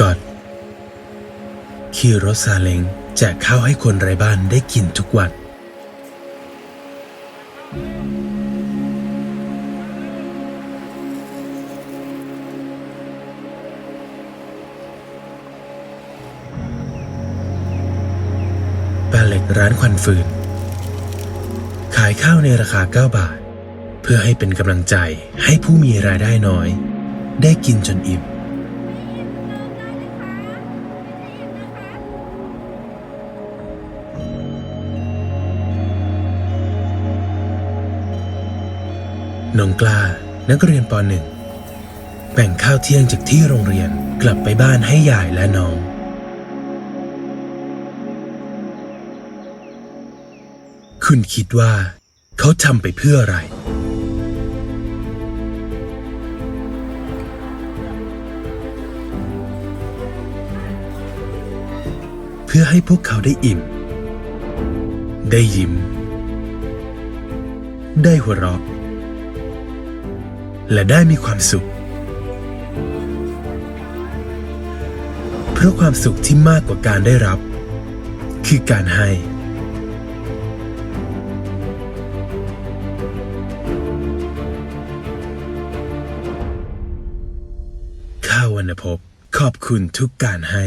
ก่อดขี่รถซาเล้งแจกข้าวให้คนไร้บ้านได้กินทุกวัน ป้าเล็กร้านควันฟืน ขายข้าวในราคา 9 บาท เพื่อให้เป็นกำลังใจให้ผู้มีรายได้น้อย ได้กินจนอิ่ม น้องกล้านักเรียนป .1 แบ่งข้าวเที่ยงจากที่โรงเรียนกลับไปบ้านให้ยายและน้อง คุณคิดว่า เขาทำไปเพื่ออะไร เพื่อให้พวกเขาได้อิ่ม ได้ยิ้ม ได้หัวเราะ และได้มีความสุข เพราะความสุขที่มากกว่าการได้รับ คือการให้ ข้าววรรณพบขอบคุณทุกการให้